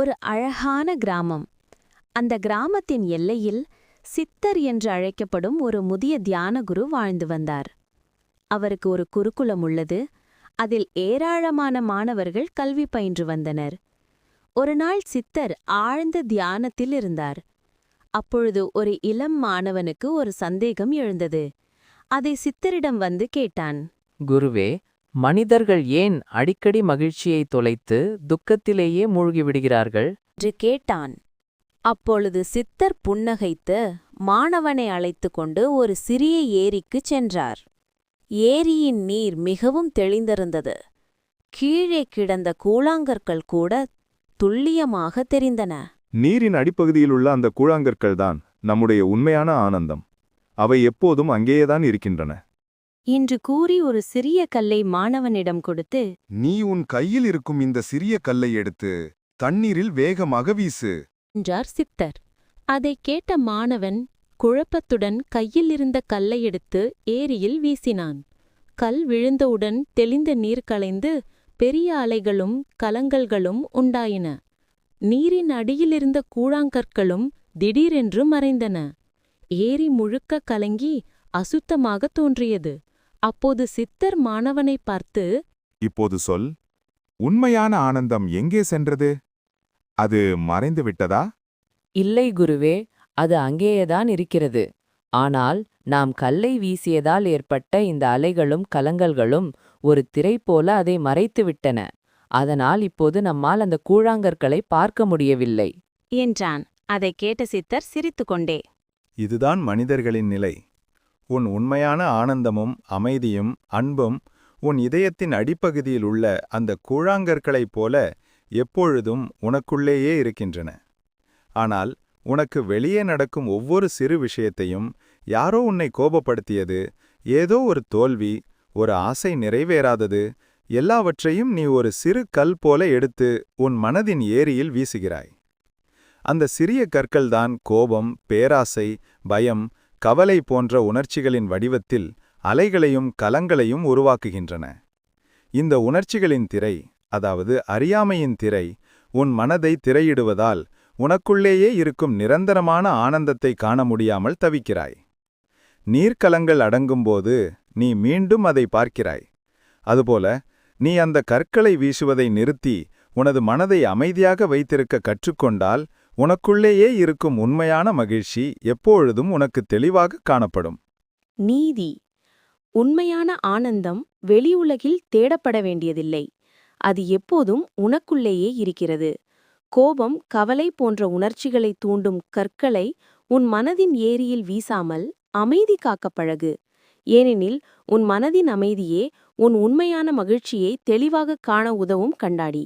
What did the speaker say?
ஒரு அழகான கிராமம். அந்த கிராமத்தின் எல்லையில் சித்தர் என்று அழைக்கப்படும் ஒரு முதிய தியானகுரு வாழ்ந்து வந்தார். அவருக்கு ஒரு குருகுலம் உள்ளது. அதில் ஏராளமான மாணவர்கள் கல்வி பயின்று வந்தனர். ஒருநாள் சித்தர் ஆழ்ந்த தியானத்தில் இருந்தார். அப்பொழுது ஒரு இளம் மாணவனுக்கு ஒரு சந்தேகம் எழுந்தது. அதை சித்தரிடம் வந்து கேட்டான். குருவே மனிதர்கள் ஏன் அடிக்கடி மகிழ்ச்சியை தொலைத்து துக்கத்திலேயே மூழ்கிவிடுகிறார்கள்? என்று கேட்டான். அப்பொழுது சித்தர் புன்னகைத்து மாணவனை அழைத்து கொண்டு ஒரு சிறிய ஏரிக்குச் சென்றார். ஏரியின் நீர் மிகவும் தெளிந்திருந்தது. கீழே கிடந்த கூழாங்கற்கள் கூட துல்லியமாக தெரிந்தன. நீரின் அடிப்பகுதியில் உள்ள அந்த கூழாங்கற்கள்தான் நம்முடைய உண்மையான ஆனந்தம். அவை எப்போதும் அங்கேயேதான் இருக்கின்றன. இன்று கூறி ஒரு சிறிய கல்லை மாணவனிடம் கொடுத்து நீ உன் கையில் இருக்கும் இந்த சிறிய கல்லை எடுத்து தண்ணீரில் வேகமாக வீசு. என்றார் சித்தர். அதைக் கேட்ட மாணவன் குழப்பத்துடன் கையில் இருந்த கல்லை எடுத்து ஏரியில் வீசினான். கல் விழுந்தவுடன் தெளிந்த நீர் கலைந்து பெரிய அலைகளும் கலங்கல்களும் உண்டாயின. நீரின் அடியிலிருந்த கூழாங்கற்களும் திடீரென்று மறைந்தன. ஏரி முழுக்க கலங்கி அசுத்தமாக தோன்றியது. அப்போது சித்தர் மாணவனை பார்த்து இப்போது சொல் உண்மையான ஆனந்தம் எங்கே சென்றது? அது மறைந்து விட்டதா? இல்லை குருவே அது அங்கேயேதான் இருக்கிறது. ஆனால் நாம் கல்லை வீசியதால் ஏற்பட்ட இந்த அலைகளும் கலங்கல்களும் ஒரு திரை போல அதை மறைத்துவிட்டன அதனால் இப்போது நம்மால் அந்த கூழாங்கற்களை பார்க்க முடியவில்லை. என்றான். அதைக் கேட்ட சித்தர் சிரித்துக்கொண்டே இதுதான் மனிதர்களின் நிலை. உன் உண்மையான ஆனந்தமும் அமைதியும் அன்பும் உன் இதயத்தின் அடிப்பகுதியில் உள்ள அந்த கூழாங்கற்களைப் போல எப்பொழுதும் உனக்குள்ளேயே இருக்கின்றன. ஆனால் உனக்கு வெளியே நடக்கும் ஒவ்வொரு சிறு விஷயத்தையும் யாரோ உன்னை கோபப்படுத்தியது ஏதோ ஒரு தோல்வி ஒரு ஆசை நிறைவேறாதது எல்லாவற்றையும் நீ ஒரு சிறு கல் போல எடுத்து உன் மனதின் ஏரியில் வீசுகிறாய். அந்த சிறிய கற்கள்தான் கோபம் பேராசை பயம் கவலை போன்ற உணர்ச்சிகளின் வடிவத்தில் அலைகளையும் கலங்களையும் உருவாக்குகின்றன. இந்த உணர்ச்சிகளின் திரை அதாவது அறியாமையின் திரை உன் மனதை திரையிடுவதால் உனக்குள்ளேயே இருக்கும் நிரந்தரமான ஆனந்தத்தை காண முடியாமல் தவிக்கிறாய். நீர்க்கலங்கள் அடங்கும்போது நீ மீண்டும் அதை பார்க்கிறாய். அதுபோல நீ அந்த கற்களை வீசுவதை நிறுத்தி உனது மனதை அமைதியாக வைத்திருக்க கற்றுக்கொண்டால் உனக்குள்ளேயே இருக்கும் உண்மையான மகிழ்ச்சி எப்பொழுதும் உனக்கு தெளிவாக காணப்படும். நீதி. உண்மையான ஆனந்தம் வெளியுலகில் தேடப்பட வேண்டியதில்லை. அது எப்போதும் உனக்குள்ளேயே இருக்கிறது. கோபம் கவலை போன்ற உணர்ச்சிகளை தூண்டும் கற்களை உன் மனதின் ஏரியில் வீசாமல் அமைதி காக்க பழகு. ஏனெனில் உன் மனதின் அமைதியே உன் உண்மையான மகிழ்ச்சியை தெளிவாகக் காண உதவும் கண்டாடி